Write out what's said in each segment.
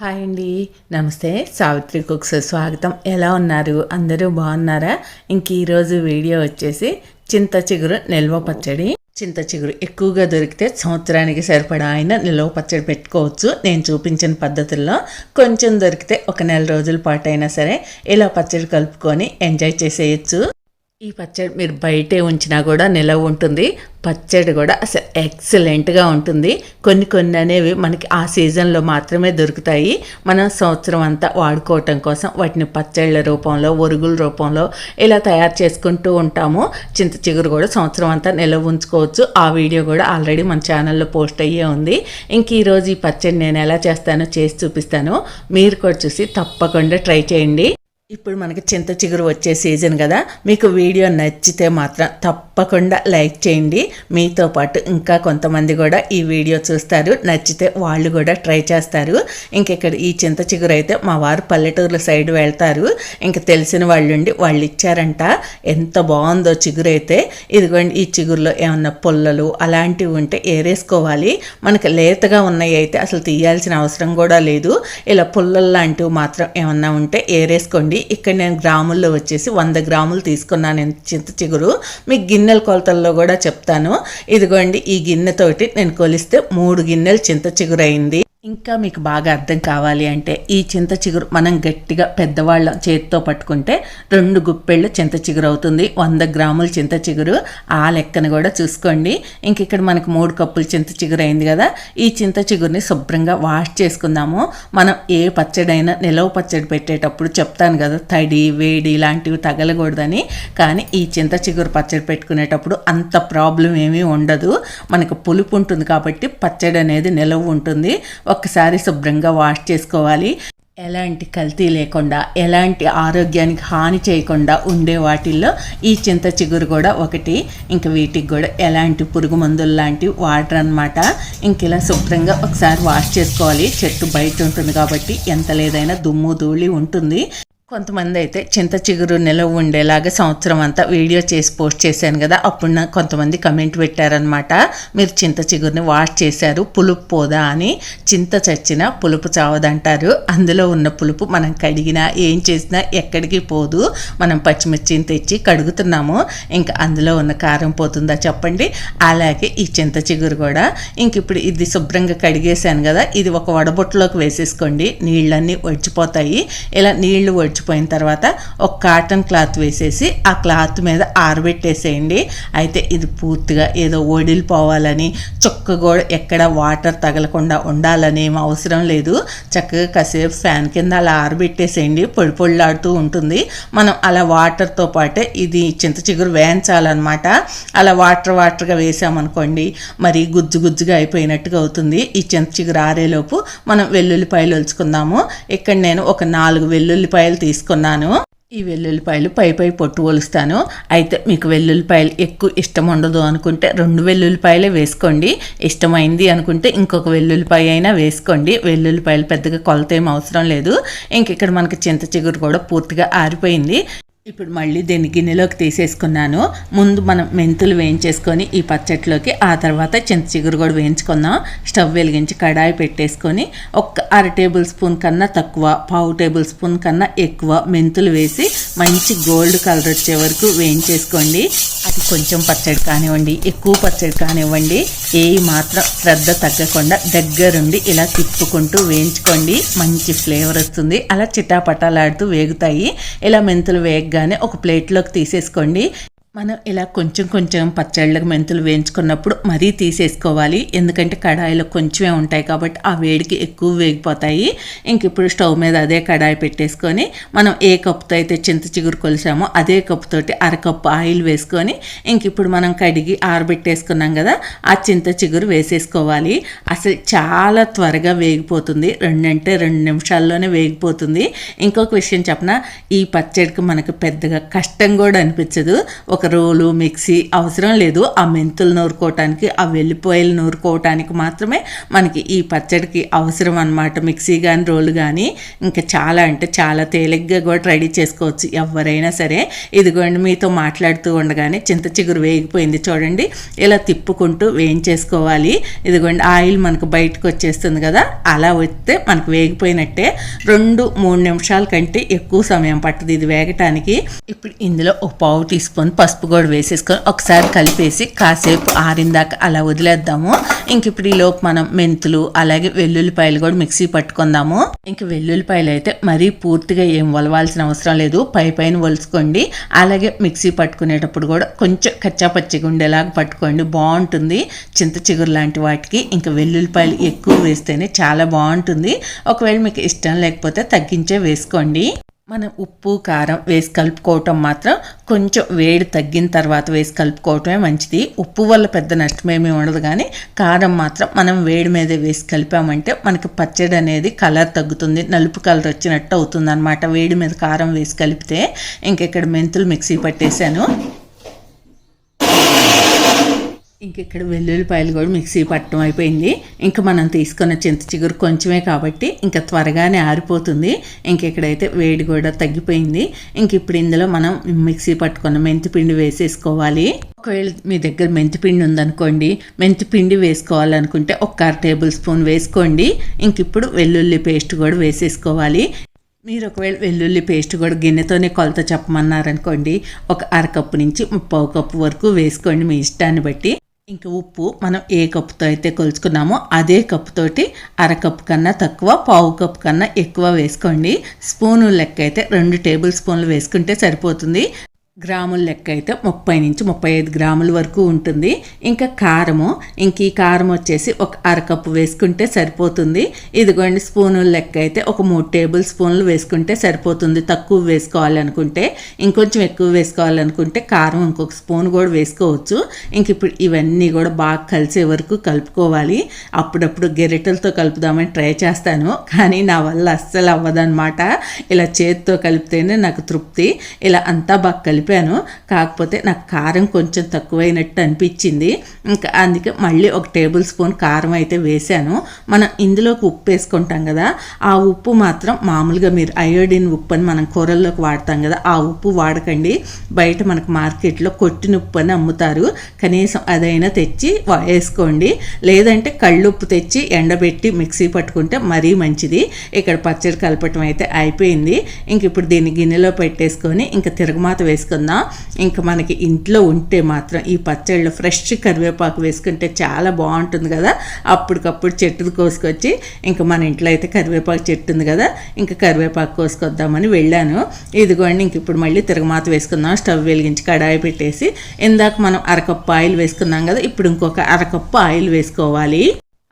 Hi అండి. నమస్తే. Savitri cooks స్వాగతం. ఎలా ఉన్నారు? అందరూ బాగున్నారా? ఇంక ఈరోజు వీడియో వచ్చేసి చింత చిగురు నిల్వ పచ్చడి. చింత చిగురు ఎక్కువగా దొరికితే సంవత్సరానికి సరిపడా ఆయన నిల్వ పచ్చడి పెట్టుకోవచ్చు. నేను చూపించిన పద్ధతుల్లో కొంచెం దొరికితే ఒక నెల రోజుల పాటు అయినా సరే ఇలా పచ్చడి కలుపుకొని ఎంజాయ్ చేసేయచ్చు. ఈ పచ్చడి మీరు బయటే ఉంచినా కూడా నిలవ ఉంటుంది. పచ్చడి కూడా అసలు ఎక్సలెంట్గా ఉంటుంది. కొన్ని కొన్ని అనేవి మనకి ఆ సీజన్లో మాత్రమే దొరుకుతాయి. మనం సంవత్సరం అంతా వాడుకోవటం కోసం వాటిని పచ్చళ్ళ రూపంలో ఒరుగుల రూపంలో ఇలా తయారు చేసుకుంటూ ఉంటాము. చింత చిగురు కూడా సంవత్సరం అంతా నిల్వ ఉంచుకోవచ్చు. ఆ వీడియో కూడా ఆల్రెడీ మన ఛానల్లో పోస్ట్ అయ్యే ఉంది. ఇంక ఈరోజు ఈ పచ్చడి నేను ఎలా చేస్తానో చేసి చూపిస్తాను. మీరు కూడా చూసి తప్పకుండా ట్రై చేయండి. ఇప్పుడు మనకి చింత చిగురు వచ్చే సీజన్ కదా. మీకు వీడియో నచ్చితే మాత్రం తప్పకుండా లైక్ చేయండి. మీతో పాటు ఇంకా కొంతమంది కూడా ఈ వీడియో చూస్తారు. నచ్చితే వాళ్ళు కూడా ట్రై చేస్తారు. ఇంకెక్కడ ఈ చింత చిగురు అయితే మా వారు పల్లెటూరుల సైడ్ వెళ్తారు. ఇంకా తెలిసిన వాళ్ళు ఉండి వాళ్ళు ఇచ్చారంట. ఎంత బాగుందో చిగురు అయితే. ఇదిగోండి ఈ చిగురులో ఏమన్నా పుల్లలు అలాంటివి ఉంటే ఏరేసుకోవాలి. మనకి లేతగా ఉన్నాయి అయితే అసలు తీయాల్సిన అవసరం కూడా లేదు. ఇలా పుల్లలు లాంటివి మాత్రం ఏమన్నా ఉంటే ఏరేసుకోండి. ఇక్కడ నేను గ్రాముల్లో వచ్చేసి వంద గ్రాములు తీసుకున్నాను. చింత చిగురు. మీకు గిన్నెల కొలతల్లో కూడా చెప్తాను. ఇదిగోండి ఈ గిన్నెతోటి నేను కొలిస్తే మూడు గిన్నెలు చింత చిగురైంది. ఇంకా మీకు బాగా అర్థం కావాలి అంటే ఈ చింత చిగురు మనం గట్టిగా పెద్దవాళ్ళ చేతితో పట్టుకుంటే రెండు గుప్పెళ్ళు చింత చిగురు అవుతుంది. వంద గ్రాముల చింత చిగురు. ఆ లెక్కన కూడా చూసుకోండి. ఇంక ఇక్కడ మనకు మూడు కప్పులు చింత చిగురు అయింది కదా. ఈ చింత చిగురిని శుభ్రంగా వాష్ చేసుకుందాము. మనం ఏ పచ్చడైనా నిలవ పచ్చడి పెట్టేటప్పుడు చెప్తాను కదా తడి వేడి ఇలాంటివి తగలకూడదని. కానీ ఈ చింత చిగురు పచ్చడి పెట్టుకునేటప్పుడు అంత ప్రాబ్లం ఏమీ ఉండదు. మనకు పులుపు ఉంటుంది కాబట్టి పచ్చడి అనేది నిలవ ఉంటుంది. ఒక్కసారి శుభ్రంగా వాష్ చేసుకోవాలి. ఎలాంటి కల్తీ లేకుండా ఎలాంటి ఆరోగ్యానికి హాని చేయకుండా ఉండే వాటిల్లో ఈ చింత చిగురు కూడా ఒకటి. ఇంక వీటికి కూడా ఎలాంటి పురుగు మందులు లాంటివి వాడరు అనమాట ఇంక ఇలా శుభ్రంగా ఒకసారి వాష్ చేసుకోవాలి. చెట్టు బయట ఉంటుంది కాబట్టి ఎంత లేదైనా దుమ్ము ధూళి ఉంటుంది. కొంతమంది అయితే చింత చిగురు నిలవ ఉండేలాగా సంవత్సరం అంతా వీడియో చేసి పోస్ట్ చేశాను కదా అప్పుడు నాకు కొంతమంది కమెంట్ పెట్టారనమాట మీరు చింత చిగురుని వాష్ చేశారు పులుపు పోదా అని. చింత చచ్చిన పులుపు చావదంటారు. అందులో ఉన్న పులుపు మనం కడిగినా ఏం చేసినా ఎక్కడికి పోదు. మనం పచ్చిమిర్చిని తెచ్చి కడుగుతున్నాము. ఇంకా అందులో ఉన్న కారం పోతుందా చెప్పండి. అలాగే ఈ చింత చిగురు కూడా. ఇంక ఇప్పుడు ఇది శుభ్రంగా కడిగేశాను కదా ఇది ఒక వడబొట్టులోకి వేసేసుకోండి. నీళ్ళన్నీ ఒడిచిపోతాయి. ఇలా నీళ్ళు ఒడిచి మర్చిపోయిన తర్వాత ఒక కాటన్ క్లాత్ వేసేసి ఆ క్లాత్ మీద ఆరబెట్టేసేయండి. అయితే ఇది పూర్తిగా ఏదో ఒడిలిపోవాలని చొక్క కూడా ఎక్కడ వాటర్ తగలకుండా ఉండాలని ఏం అవసరం లేదు. చక్కగా కాసేపు ఫ్యాన్ కింద అలా ఆరబెట్టేసేయండి. పొడి పొడిలాడుతూ ఉంటుంది. మనం అలా వాటర్తో పాటే ఇది చింత చిగురు వేయించాలన్నమాట. అలా వాటర్ వాటర్గా వేసామనుకోండి మరి గుజ్జు గుజ్జుగా అయిపోయినట్టుగా అవుతుంది. ఈ చింత చిగురు ఆరేలోపు మనం వెల్లుల్లిపాయలు ఒలుచుకుందాము. ఇక్కడ నేను ఒక నాలుగు వెల్లుల్లిపాయలు తీసుకున్నాను. ఈ వెల్లుల్లిపాయలు పై పై పొట్టు ఒలుస్తాను. అయితే మీకు వెల్లుల్లిపాయలు ఎక్కువ ఇష్టం ఉండదు అనుకుంటే రెండు వెల్లుల్లిపాయలే వేసుకోండి. ఇష్టమైంది అనుకుంటే ఇంకొక వెల్లుల్లిపాయ అయినా వేసుకోండి. వెల్లుల్లిపాయలు పెద్దగా కొలత ఏం అవసరం లేదు. ఇంక ఇక్కడ మనకి చింత చిగురు కూడా పూర్తిగా ఆరిపోయింది. ఇప్పుడు మళ్ళీ దీన్ని గిన్నెలోకి తీసేసుకున్నాను. ముందు మనం మెంతులు వేయించేసుకొని ఈ పచ్చట్లోకి ఆ తర్వాత చింత చిగురు కూడా వేయించుకుందాం. స్టవ్ వెలిగించి కడాయి పెట్టేసుకొని ఒక అర టేబుల్ స్పూన్ కన్నా తక్కువ పావు టేబుల్ స్పూన్ కన్నా ఎక్కువ మెంతులు వేసి మంచి గోల్డ్ కలర్ వచ్చే వరకు వేయించేసుకోండి. అది కొంచెం పచ్చడి కానివ్వండి ఎక్కువ పచ్చడి కానివ్వండి ఏ మాత్రం శ్రద్ధ తగ్గకుండా దగ్గరుండి ఇలా తిప్పుకుంటూ వేయించుకోండి. మంచి ఫ్లేవర్ వస్తుంది. అలా చిటాపటాలాడుతూ వేగుతాయి. ఇలా మెంతులు వేగగానే ఒక ప్లేట్లోకి తీసేసుకోండి. మనం ఇలా కొంచెం కొంచెం పచ్చళ్ళకు మెంతులు వేయించుకున్నప్పుడు మరీ తీసేసుకోవాలి. ఎందుకంటే కడాయిలో కొంచెమే ఉంటాయి కాబట్టి ఆ వేడికి ఎక్కువ వేగిపోతాయి. ఇంక ఇప్పుడు స్టవ్ మీద అదే కడాయి పెట్టేసుకొని మనం ఏ కప్పుతో అయితే చింత చిగురు కొలిసామో అదే కప్పుతోటి అరకప్పు ఆయిల్ వేసుకొని ఇంక ఇప్పుడు మనం కడిగి ఆరబెట్టేసుకున్నాం కదా ఆ చింత చిగురు వేసేసుకోవాలి. అసలు చాలా త్వరగా వేగిపోతుంది. రెండంటే రెండు నిమిషాల్లోనే వేగిపోతుంది. ఇంకొక విషయం చెప్పిన ఈ పచ్చడికి మనకు పెద్దగా కష్టం కూడా అనిపించదు. ఒక రోలు మిక్సీ అవసరం లేదు. ఆ మెంతులు నూరుకోవటానికి ఆ వెల్లిపాయలు నూరుకోవటానికి మాత్రమే మనకి ఈ పచ్చడికి అవసరం అనమాట మిక్సీ కానీ రోలు కానీ ఇంకా చాలా అంటే చాలా తేలిగ్గా కూడా రెడీ చేసుకోవచ్చు ఎవరైనా సరే. ఇదిగోండి మీతో మాట్లాడుతూ ఉండగానే చింత చిగురు వేగిపోయింది చూడండి. ఇలా తిప్పుకుంటూ వేయించేసుకోవాలి. ఇదిగోండి ఆయిల్ మనకు బయటకు వచ్చేస్తుంది కదా అలా వస్తే మనకు వేగిపోయినట్టే. రెండు మూడు నిమిషాల కంటే ఎక్కువ సమయం పట్టదు ఇది వేగటానికి. ఇప్పుడు ఇందులో ఒక పావు టీ స్పూన్ పసుపు కూడా వేసేసుకొని ఒకసారి కలిపేసి కాసేపు ఆరిందాక అలా వదిలేద్దాము. ఇంక ఇప్పుడు ఈ లోపు మనం మెంతులు అలాగే వెల్లుల్లిపాయలు కూడా మిక్సీ పట్టుకుందాము. ఇంక వెల్లుల్లిపాయలు అయితే మరీ పూర్తిగా ఏం వలవాల్సిన అవసరం లేదు. పై పైన వలుచుకోండి. అలాగే మిక్సీ పట్టుకునేటప్పుడు కూడా కొంచెం కచ్చా పచ్చిగా ఉండేలాగా పట్టుకోండి. బాగుంటుంది. చింత చిగురు లాంటి వాటికి ఇంకా వెల్లుల్లిపాయలు ఎక్కువ వేస్తేనే చాలా బాగుంటుంది. ఒకవేళ మీకు ఇష్టం లేకపోతే తగ్గించే వేసుకోండి. మనం ఉప్పు కారం వేసి కలుపుకోవటం మాత్రం కొంచెం వేడి తగ్గిన తర్వాత వేసి కలుపుకోవటమే మంచిది. ఉప్పు వల్ల పెద్ద నష్టమేమీ ఉండదు కానీ కారం మాత్రం మనం వేడి మీద వేసి కలిపామంటే మనకి పచ్చడి అనేది కలర్ తగ్గుతుంది నలుపు కలర్ వచ్చినట్టు అవుతుంది అనమాట వేడి మీద కారం వేసి కలిపితే ఇంకెక్కడ మెంతులు మిక్సీ పట్టేశాను. ఇక్కడ వెల్లుల్లిపాయలు కూడా మిక్సీ పట్టడం అయిపోయింది. ఇంకా మనం తీసుకున్న చింత చిగురు కొంచెమే కాబట్టి ఇంకా త్వరగానే ఆరిపోతుంది. ఇంక ఇక్కడైతే వేడి కూడా తగ్గిపోయింది. ఇంక ఇప్పుడు ఇందులో మనం మిక్సీ పట్టుకున్న మెంతిపిండి వేసేసుకోవాలి. ఒకవేళ మీ దగ్గర మెంతిపిండి ఉందనుకోండి మెంతిపిండి వేసుకోవాలనుకుంటే ఒక అర టేబుల్ స్పూన్ వేసుకోండి. ఇంక ఇప్పుడు వెల్లుల్లి పేస్ట్ కూడా వేసేసుకోవాలి. మీరు ఒకవేళ వెల్లుల్లి పేస్ట్ కూడా గిన్నెతోనే కొలత చెప్పమన్నారనుకోండి ఒక అరకప్పు నుంచి ముప్పావు కప్పు వరకు వేసుకోండి మీ ఇష్టాన్ని బట్టి. ఇంకా ఉప్పు మనం ఏ కప్పుతో అయితే కొలుచుకున్నామో అదే కప్పుతోటి అరకప్పు కన్నా తక్కువ పావు కప్పు కన్నా ఎక్కువ వేసుకోండి. స్పూను లెక్క అయితే రెండు టేబుల్ స్పూన్లు వేసుకుంటే సరిపోతుంది. గ్రాముల లెక్క అయితే ముప్పై నుంచి ముప్పై ఐదు గ్రాముల వరకు ఉంటుంది. ఇంకా కారము ఇంక ఈ కారం వచ్చేసి ఒక అరకప్పు వేసుకుంటే సరిపోతుంది. ఇదిగోండి స్పూనుల లెక్క అయితే ఒక మూడు టేబుల్ స్పూన్లు వేసుకుంటే సరిపోతుంది. తక్కువ వేసుకోవాలనుకుంటే ఇంకొంచెం ఎక్కువ వేసుకోవాలనుకుంటే కారం ఇంకొక స్పూన్ కూడా వేసుకోవచ్చు. ఇంక ఇప్పుడు ఇవన్నీ కూడా బాగా కలిసే వరకు కలుపుకోవాలి. అప్పుడప్పుడు గెరిటలతో కలుపుదామని ట్రై చేస్తాను కానీ నా వల్ల అస్సలు అవ్వదనమాట ఇలా చేతితో కలిపితేనే నాకు తృప్తి. ఇలా అంతా బాగా కలిపి కలిపాను కాకపోతే నాకు కారం కొంచెం తక్కువైనట్టు అనిపించింది. ఇంకా అందుకే మళ్ళీ ఒక టేబుల్ స్పూన్ కారం అయితే వేశాను. మనం ఇందులోకి ఉప్పు వేసుకుంటాం కదా ఆ ఉప్పు మాత్రం మామూలుగా మీరు అయోడిన్ ఉప్పు అని మనం కూరల్లోకి వాడతాం కదా ఆ ఉప్పు వాడకండి. బయట మనకు మార్కెట్లో కొట్టిన ఉప్పు అని అమ్ముతారు. కనీసం అదైనా తెచ్చి వేసుకోండి. లేదంటే కళ్ళుప్పు తెచ్చి ఎండబెట్టి మిక్సీ పట్టుకుంటే మరీ మంచిది. ఇక్కడ పచ్చడి కలపటం అయితే అయిపోయింది. ఇంక ఇప్పుడు దీన్ని గిన్నెలో పెట్టేసుకొని ఇంకా తిరగమాత వేసుకొని చేసుకున్నా ఇంకా మనకి ఇంట్లో ఉంటే మాత్రం ఈ పచ్చళ్ళు ఫ్రెష్ కరివేపాకు వేసుకుంటే చాలా బాగుంటుంది కదా. అప్పటికప్పుడు చెట్టుని కోసుకొచ్చి ఇంకా మన ఇంట్లో అయితే కరివేపాకు చెట్టు ఉంది కదా ఇంకా కరివేపాకు కోసుకొద్దామని వెళ్ళాను. ఇదిగోండి ఇంక ఇప్పుడు మళ్ళీ తిరగమాత వేసుకుందాం. స్టవ్ వెలిగించి కడాయి పెట్టేసి ఇందాక మనం అరకప్పు ఆయిల్ వేసుకున్నాం కదా ఇప్పుడు ఇంకొక అరకప్పు ఆయిల్ వేసుకోవాలి.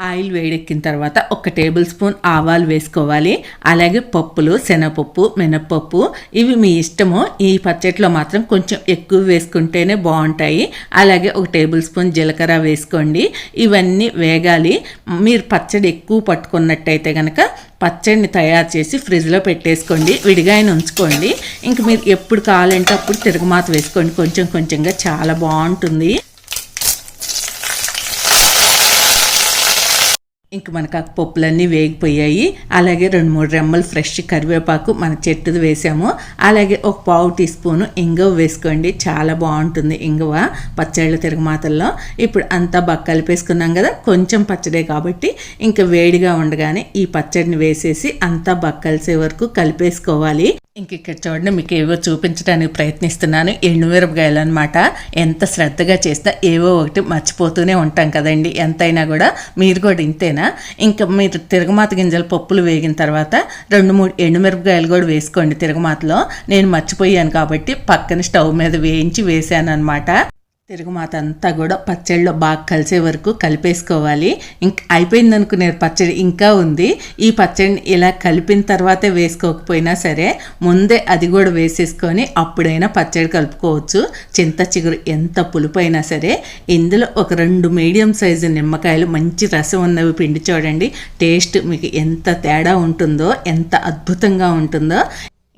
ఆయిల్ వేడెక్కిన తర్వాత ఒక టేబుల్ స్పూన్ ఆవాలు వేసుకోవాలి. అలాగే పప్పులు శనగపప్పు మినప్పప్పు. ఇవి మీ ఇష్టము. ఈ పచ్చట్లో మాత్రం కొంచెం ఎక్కువ వేసుకుంటేనే బాగుంటాయి. అలాగే ఒక టేబుల్ స్పూన్ జీలకర్ర వేసుకోండి. ఇవన్నీ వేగాలి. మీరు పచ్చడి ఎక్కువ పట్టుకున్నట్టయితే కనుక పచ్చడిని తయారు చేసి ఫ్రిడ్జ్లో పెట్టేసుకోండి. విడిగాయన ఉంచుకోండి. ఇంక మీరు ఎప్పుడు కావాలంటే అప్పుడు తిరగమాత వేసుకోండి. కొంచెం కొంచెంగా చాలా బాగుంటుంది. ఇంక మనకు ఆ పప్పులన్నీ వేగిపోయాయి. అలాగే రెండు మూడు రెమ్మలు ఫ్రెష్ కరివేపాకు మన చెట్టుది వేసాము. అలాగే ఒక పావు టీ స్పూను ఇంగవ వేసుకోండి. చాలా బాగుంటుంది ఇంగవ పచ్చళ్ళ తిరగమాతల్లో. ఇప్పుడు అంతా బాగా కలిపేసుకున్నాం కదా కొంచెం పచ్చడే కాబట్టి ఇంకా వేడిగా ఉండగానే ఈ పచ్చడిని వేసేసి అంతా బాగా కలిసే వరకు కలిపేసుకోవాలి. ఇంక ఇక్కడ చూడండి మీకు ఏవో చూపించడానికి ప్రయత్నిస్తున్నాను ఎండుమిరపకాయలు అనమాట ఎంత శ్రద్ధగా చేసినా ఏవో ఒకటి మర్చిపోతూనే ఉంటాం కదండి. ఎంతైనా కూడా మీరు కూడా ఇంతేనా? ఇంకా మీరు తిరగమాత గింజలు పప్పులు వేగిన తర్వాత రెండు మూడు ఎండుమిరపకాయలు కూడా వేసుకోండి తిరగమాతలో. నేను మర్చిపోయాను కాబట్టి పక్కన స్టవ్ మీద వేయించి వేసాను అనమాట తిరుగుమాత అంతా కూడా పచ్చడిలో బాగా కలిసే వరకు కలిపేసుకోవాలి. ఇంక అయిపోయింది అనుకునే పచ్చడి ఇంకా ఉంది. ఈ పచ్చడిని ఇలా కలిపిన తర్వాతే వేసుకోకపోయినా సరే ముందే అది కూడా వేసేసుకొని అప్పుడైనా పచ్చడి కలుపుకోవచ్చు. చింత చిగురు ఎంత పులుపైనా సరే. ఇందులో ఒక రెండు మీడియం సైజు నిమ్మకాయలు మంచి రసం ఉన్నవి పిండి చూడండి. టేస్ట్ మీకు ఎంత తేడా ఉంటుందో ఎంత అద్భుతంగా ఉంటుందో.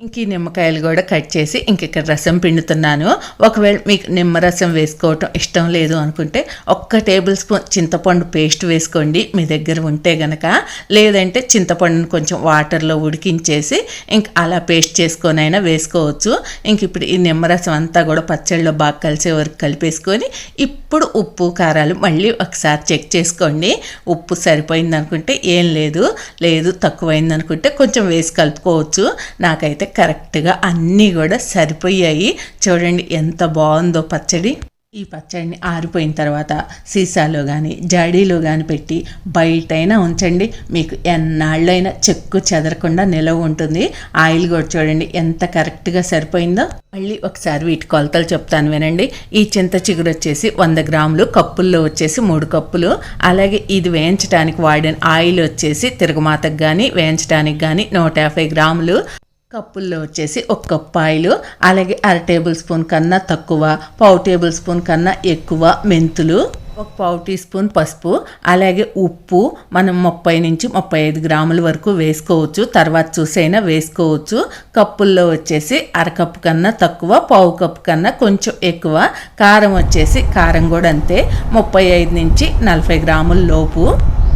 ఇంక ఈ నిమ్మకాయలు కూడా కట్ చేసి ఇంక ఇక్కడ రసం పిండుతున్నాను. ఒకవేళ మీకు నిమ్మరసం వేసుకోవటం ఇష్టం లేదు అనుకుంటే ఒక్క టేబుల్ స్పూన్ చింతపండు పేస్ట్ వేసుకోండి మీ దగ్గర ఉంటే గనక. లేదంటే చింతపండుని కొంచెం వాటర్లో ఉడికించేసి ఇంక అలా పేస్ట్ చేసుకొని అయినా వేసుకోవచ్చు. ఇంక ఇప్పుడు ఈ నిమ్మరసం అంతా కూడా పచ్చళ్ళలో బాగా కలిసే వరకు కలిపేసుకొని ఇప్పుడు ఉప్పు కారాలు మళ్ళీ ఒకసారి చెక్ చేసుకోండి. ఉప్పు సరిపోయింది అనుకుంటే ఏం లేదు లేదు తక్కువైంది అనుకుంటే కొంచెం వేసి కలుపుకోవచ్చు. నాకైతే కరెక్ట్గా అన్నీ కూడా సరిపోయాయి. చూడండి ఎంత బాగుందో పచ్చడి. ఈ పచ్చడిని ఆరిపోయిన తర్వాత సీసాలో కానీ జాడీలో కానీ పెట్టి బయటైనా ఉంచండి. మీకు ఎన్నాళ్ళైనా చెక్కు చెదరకుండా నిలవ ఉంటుంది. ఆయిల్ కూడా చూడండి ఎంత కరెక్ట్గా సరిపోయిందో. మళ్ళీ ఒకసారి వీటి కొలతలు చెప్తాను వినండి. ఈ చింత చిగురు వచ్చేసి వంద గ్రాములు కప్పుల్లో వచ్చేసి మూడు కప్పులు. అలాగే ఇది వేయించడానికి వాడిన ఆయిల్ వచ్చేసి తిరుగుమాతకు కానీ వేయించడానికి కానీ నూట యాభై గ్రాములు. కప్పుల్లో వచ్చేసి ఒక కప్పు ఆయిల్ అలాగే అర టేబుల్ స్పూన్ కన్నా తక్కువ పావు టేబుల్ స్పూన్ కన్నా ఎక్కువ మెంతులు ఒక పావు టీ స్పూన్ పసుపు అలాగే ఉప్పు మనం ముప్పై నుంచి ముప్పై ఐదు గ్రాముల వరకు వేసుకోవచ్చు. తర్వాత చూసైనా వేసుకోవచ్చు. కప్పుల్లో వచ్చేసి అరకప్పు కన్నా తక్కువ పావు కప్పు కన్నా కొంచెం ఎక్కువ. కారం వచ్చేసి కారం కూడా అంతే ముప్పై ఐదు నుంచి నలభై గ్రాముల లోపు.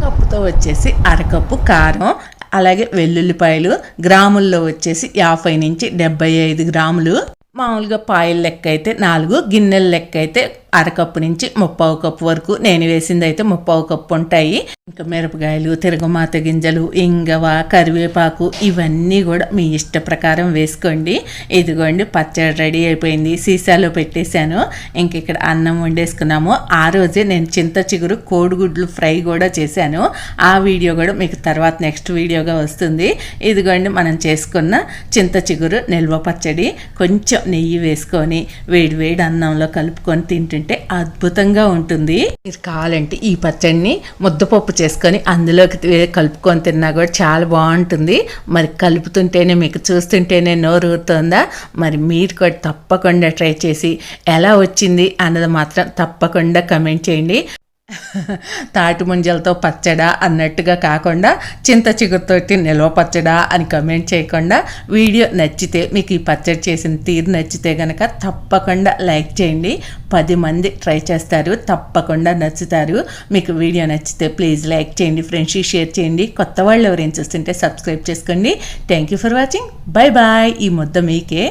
కప్పుతో వచ్చేసి అరకప్పు కారం అలాగే వెల్లుల్లిపాయలు గ్రాముల్లో వచ్చేసి యాభై నుంచి డెబ్బై ఐదు గ్రాములు. మామూలుగా పాయల లెక్క అయితే నాలుగు గిన్నెల లెక్క అయితే అరకప్పు నుంచి ముప్పావు కప్పు వరకు నేను వేసింది అయితే ముప్పావు కప్పు ఉంటాయి. ఇంకా మిరపకాయలు తిరగమాత గింజలు ఇంగవ కరివేపాకు ఇవన్నీ కూడా మీ ఇష్ట ప్రకారం వేసుకోండి. ఇదిగోండి పచ్చడి రెడీ అయిపోయింది. సీసాలో పెట్టేశాను. ఇంక ఇక్కడ అన్నం వండేసుకున్నాము. ఆ రోజే నేను చింత చిగురు కోడిగుడ్లు ఫ్రై కూడా చేశాను. ఆ వీడియో కూడా మీకు తర్వాత నెక్స్ట్ వీడియోగా వస్తుంది. ఇదిగోండి మనం చేసుకున్న చింత చిగురు నిల్వ పచ్చడి. కొంచెం నెయ్యి వేసుకొని వేడి వేడి అన్నంలో కలుపుకొని తింటుంటే అద్భుతంగా ఉంటుంది. మీరు కావాలంటే ఈ పచ్చడిని ముద్దపప్పు చేసుకొని అందులోకి కలుపుకొని తిన్నా కూడా చాలా బాగుంటుంది. మరి కలుపుతుంటేనే మీకు చూస్తుంటేనే నోరు ఊరుతుందా? మరి మీరు కూడా తప్పకుండా ట్రై చేసి ఎలా వచ్చింది అన్నది మాత్రం తప్పకుండా కమెంట్ చేయండి. తాటి ముంజలతో పచ్చడా అన్నట్టుగా కాకుండా చింత చిగురుతోటి నిల్వ పచ్చడా అని కమెంట్ చేయకుండా వీడియో నచ్చితే మీకు ఈ పచ్చడి చేసిన తీరు నచ్చితే కనుక తప్పకుండా లైక్ చేయండి. పది మంది ట్రై చేస్తారు తప్పకుండా నచ్చుతారు. మీకు వీడియో నచ్చితే ప్లీజ్ లైక్ చేయండి ఫ్రెండ్స్కి షేర్ చేయండి. కొత్త వాళ్ళు ఎవరైనా చూస్తుంటే సబ్స్క్రైబ్ చేసుకోండి. Thank you for watching bye bye ఈ ముద్ద మీకే.